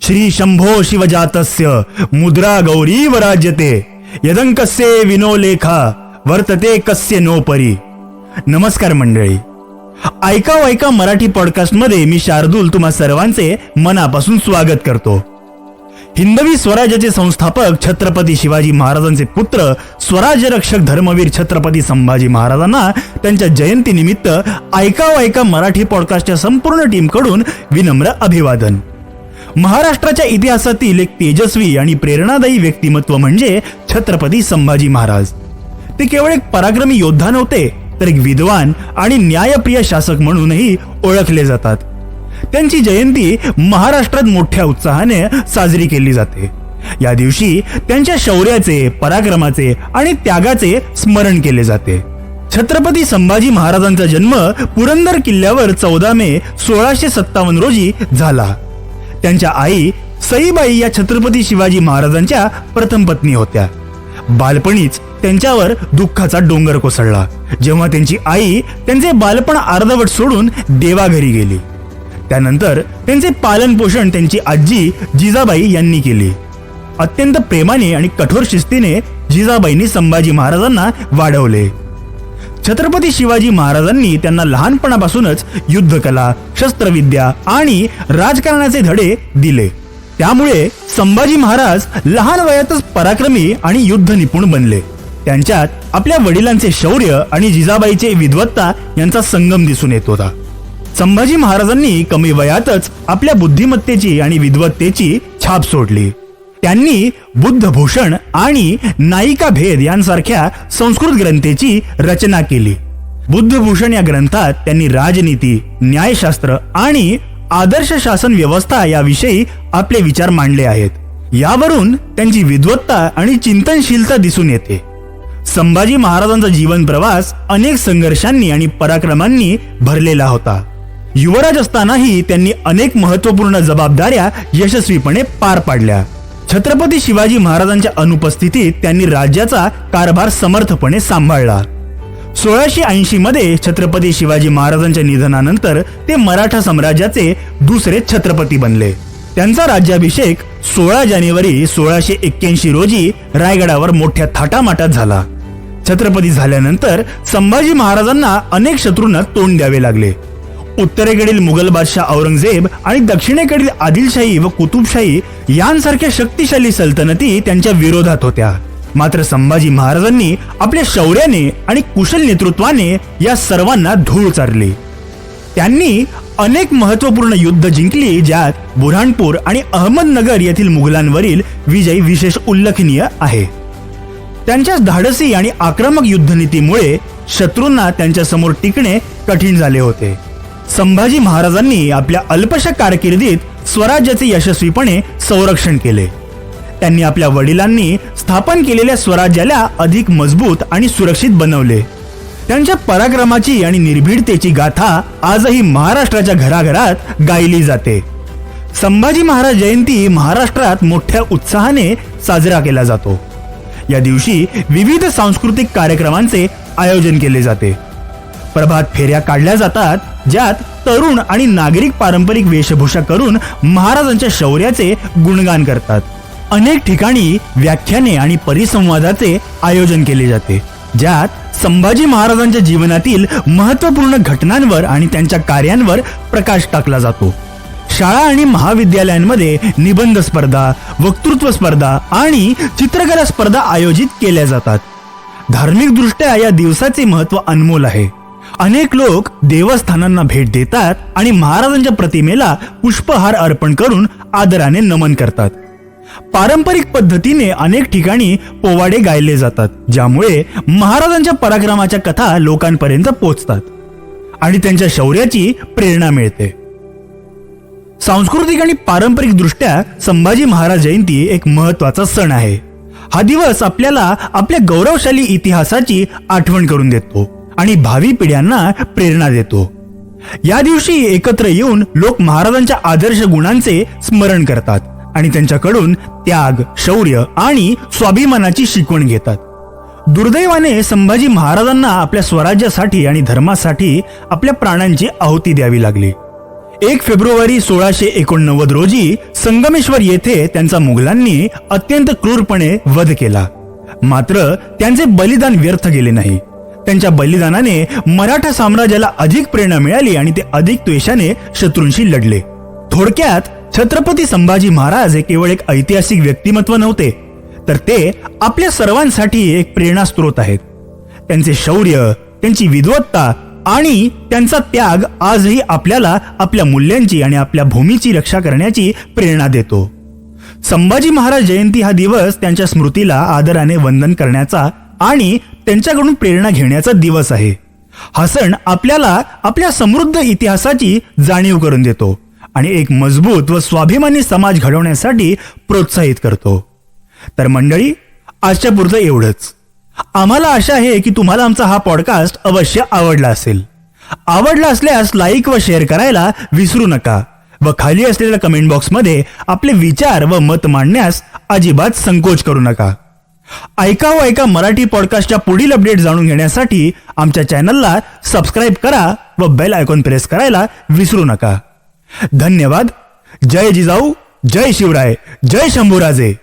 श्री शंभो शिवजातस्य मुद्रा गौरीव राज्यते यदंकस्य विनोलेखा वर्तते कस्य नो परी नमस्कार मंडळी। ऐका ऐका मराठी पॉडकास्टमध्ये मी शार्दूल तुम्हा सर्वांचे मनापासून स्वागत करतो। हिंदवी स्वराज्याचे संस्थापक छत्रपती शिवाजी महाराजांचे पुत्र स्वराज्य रक्षक धर्मवीर छत्रपती संभाजी महाराजांना त्यांच्या जयंतीनिमित्त ऐका ऐका मराठी पॉडकास्टच्या संपूर्ण टीमकडून विनम्र अभिवादन। महाराष्ट्राच्या इतिहासातील एक तेजस्वी आणि प्रेरणादायी व्यक्तिमत्व म्हणजे छत्रपती संभाजी महाराज. ते केवळ एक पराक्रमी योद्धा नव्हते तर एक विद्वान आणि न्यायप्रिय शासक म्हणूनही ओळखले जातात. त्यांची जयंती महाराष्ट्रात मोठ्या उत्साहाने साजरी केली जाते. या दिवशी त्यांच्या शौर्याचे पराक्रमाचे आणि त्यागाचे स्मरण केले जाते. छत्रपती संभाजी महाराजांचा जन्म पुरंदर किल्ल्यावर चौदा मे सोळाशे सत्तावन्न रोजी झाला. त्यांच्या आई सईबाई या छत्रपती शिवाजी महाराजांच्या प्रथम पत्नी होत्या. बालपणीच त्यांच्यावर दुःखाचा डोंगर कोसळला. जेव्हा त्यांची आई त्यांचे बालपण अर्धवट सोडून देवाघरी गेली. त्यानंतर त्यांचे पालन पोषण त्यांची आजी जिजाबाई यांनी केली. अत्यंत प्रेमाने आणि कठोर शिस्तीने जिजाबाईंनी संभाजी महाराजांना वाढवले. छत्रपती शिवाजी महाराजांनी त्यांना लहानपणापासूनच युद्धकला शस्त्रविद्या आणि राजकारणाचे धडे दिले. त्यामुळे संभाजी महाराज लहान वयातच पराक्रमी आणि युद्ध निपुण बनले. त्यांच्यात आपल्या वडिलांचे शौर्य आणि जिजाबाईचे विद्वत्ता यांचा संगम दिसून येत होता. संभाजी महाराजांनी कमी वयातच आपल्या बुद्धिमत्तेची आणि विद्वत्तेची छाप सोडली. त्यांनी बुद्धभूषण आणि नायिका भेद यांसारख्या संस्कृत ग्रंथेची रचना केली. बुद्धभूषण या ग्रंथात त्यांनी राजनीती न्यायशास्त्र आणि आदर्श शासन व्यवस्था याविषयी आपले विचार मांडले आहेत. यावरून त्यांची विद्वत्ता आणि चिंतनशीलता दिसून येते. संभाजी महाराजांचा जीवन प्रवास अनेक संघर्षांनी आणि पराक्रमांनी भरलेला होता. युवराज असतानाही त्यांनी अनेक महत्त्वपूर्ण जबाबदाऱ्या यशस्वीपणे पार पाडल्या. छत्रपती शिवाजी महाराजांच्या अनुपस्थितीत त्यांनी राज्याचा कारभार समर्थपणे सांभाळला. सोळाशे ऐंशी मध्ये छत्रपती शिवाजी महाराजांच्या निधनानंतर ते मराठा साम्राज्याचे दुसरे छत्रपती बनले. त्यांचा राज्याभिषेक सोळा जानेवारी सोळाशे एक्क्याऐंशी रोजी रायगडावर मोठ्या थाटामाटात झाला. छत्रपती झाल्यानंतर संभाजी महाराजांना अनेक शत्रूंना तोंड द्यावे लागले. उत्तरेकडील मुघल बादशाह औरंगजेब आणि दक्षिणेकडील आदिलशाही व कुतुबशाही यांसारख्या शक्तिशाली सल्तनती त्यांच्या विरोधात होत्या. मात्र संभाजी महाराजांनी आपल्या शौर्याने आणि कुशल नेतृत्वाने या सर्वांना धूळ चारली. त्यांनी अनेक महत्त्वपूर्ण युद्ध जिंकली ज्यात बुऱ्हाणपूर आणि अहमदनगर येथील मुघलांवरील विजय विशेष उल्लेखनीय आहे. त्यांच्या धाडसी आणि आक्रमक युद्धनीतीमुळे शत्रूंना त्यांच्यासमोर टिकणे कठीण झाले होते. संभाजी महाराजांनी आपल्या अल्पशा कारकिर्दीत स्वराज्याचे यशस्वीपणे संरक्षण केले. त्यांनी आपल्या वडिलांनी स्थापन केलेल्या स्वराज्याला अधिक मजबूत आणि सुरक्षित बनवले. त्यांच्या पराक्रमाची आणि निर्भीडतेची गाथा आजही महाराष्ट्राच्या घराघरात गायली जाते. संभाजी महाराज जयंती महाराष्ट्रात मोठ्या उत्साहाने साजरा केला जातो. या दिवशी विविध सांस्कृतिक कार्यक्रमांचे आयोजन केले जाते. प्रभात फेऱ्या काढल्या जातात ज्यात तरुण आणि नागरिक पारंपरिक वेशभूषा करून महाराजांच्या शौर्याचे गुणगान करतात. अनेक ठिकाणी व्याख्याने आणि परिसंवादाचे आयोजन केले जाते ज्यात संभाजी महाराजांच्या जीवनातील महत्त्वपूर्ण घटनांवर आणि त्यांच्या कार्यांवर प्रकाश टाकला जातो. शाळा आणि महाविद्यालयांमध्ये निबंध स्पर्धा वक्तृत्व स्पर्धा आणि चित्रकला स्पर्धा आयोजित केल्या जातात. धार्मिक दृष्ट्या या दिवसाचे महत्त्व अनमोल आहे. अनेक लोक देवस्थानांना भेट देतात आणि महाराजांच्या प्रतिमेला पुष्पहार अर्पण करून आदराने नमन करतात. पारंपरिक पद्धतीने अनेक ठिकाणी पोवाडे गायले जातात ज्यामुळे महाराजांच्या पराक्रमाच्या कथा लोकांपर्यंत पोहोचतात आणि त्यांच्या शौर्याची प्रेरणा मिळते. सांस्कृतिक आणि पारंपरिक दृष्ट्या संभाजी महाराज जयंती एक महत्त्वाचा सण आहे. हा दिवस आपल्याला आपल्या गौरवशाली इतिहासाची आठवण करून देतो. आणि भावी पिढ्यांना प्रेरणा देतो. या दिवशी एकत्र येऊन लोक महाराजांच्या आदर्श गुणांचे स्मरण करतात आणि त्यांच्याकडून त्याग शौर्य आणि स्वाभिमानाची शिकवण घेतात. दुर्दैवाने संभाजी महाराजांना आपल्या स्वराज्यासाठी आणि धर्मासाठी आपल्या प्राणांची आहुती द्यावी लागली. एक फेब्रुवारी सोळाशे एकोणनव्वद रोजी संगमेश्वर येथे त्यांचा मुघलांनी अत्यंत क्रूरपणे वध केला. मात्र त्यांचे बलिदान व्यर्थ गेले नाही. त्यांच्या बलिदानाने मराठा साम्राज्याला अधिक प्रेरणा मिळाली आणि ते अधिक द्वेषाने शत्रूंशी लढले. थोडक्यात छत्रपती संभाजी महाराज हे केवळ एक ऐतिहासिक व्यक्तिमत्व नव्हते तर ते आपल्या सर्वांसाठी एक प्रेरणा स्रोत आहेत. त्यांचे शौर्य त्यांची विद्वत्ता आणि त्यांचा त्याग आजही आपल्याला आपल्या मूल्यांची आणि आपल्या भूमीची रक्षा करण्याची प्रेरणा देतो. संभाजी महाराज जयंती हा दिवस त्यांच्या स्मृतीला आदराने वंदन करण्याचा आणि त्यांच्याकडून प्रेरणा घेण्याचा दिवस आहे. हा सण आपल्याला आपल्या समृद्ध इतिहासाची जाणीव करून देतो आणि एक मजबूत व स्वाभिमानी समाज घडवण्यासाठी प्रोत्साहित करतो. तर मंडळी आजच्या पुरतं एवढंच. आम्हाला आशा आहे की तुम्हाला आमचा हा पॉडकास्ट अवश्य आवडला असेल. आवडला असल्यास लाईक व शेअर करायला विसरू नका व खाली असलेल्या कमेंट बॉक्समध्ये आपले विचार व मत मांडण्यास अजिबात संकोच करू नका. ऐका व ऐका मराठी पॉडकास्टच्या पुढील अपडेट जाणून घेण्यासाठी आमच्या चॅनलला सबस्क्राईब करा व बेल आयकॉन प्रेस करायला विसरू नका. धन्यवाद. जय जिजाऊ. जय शिवराय. जय शंभूराजे.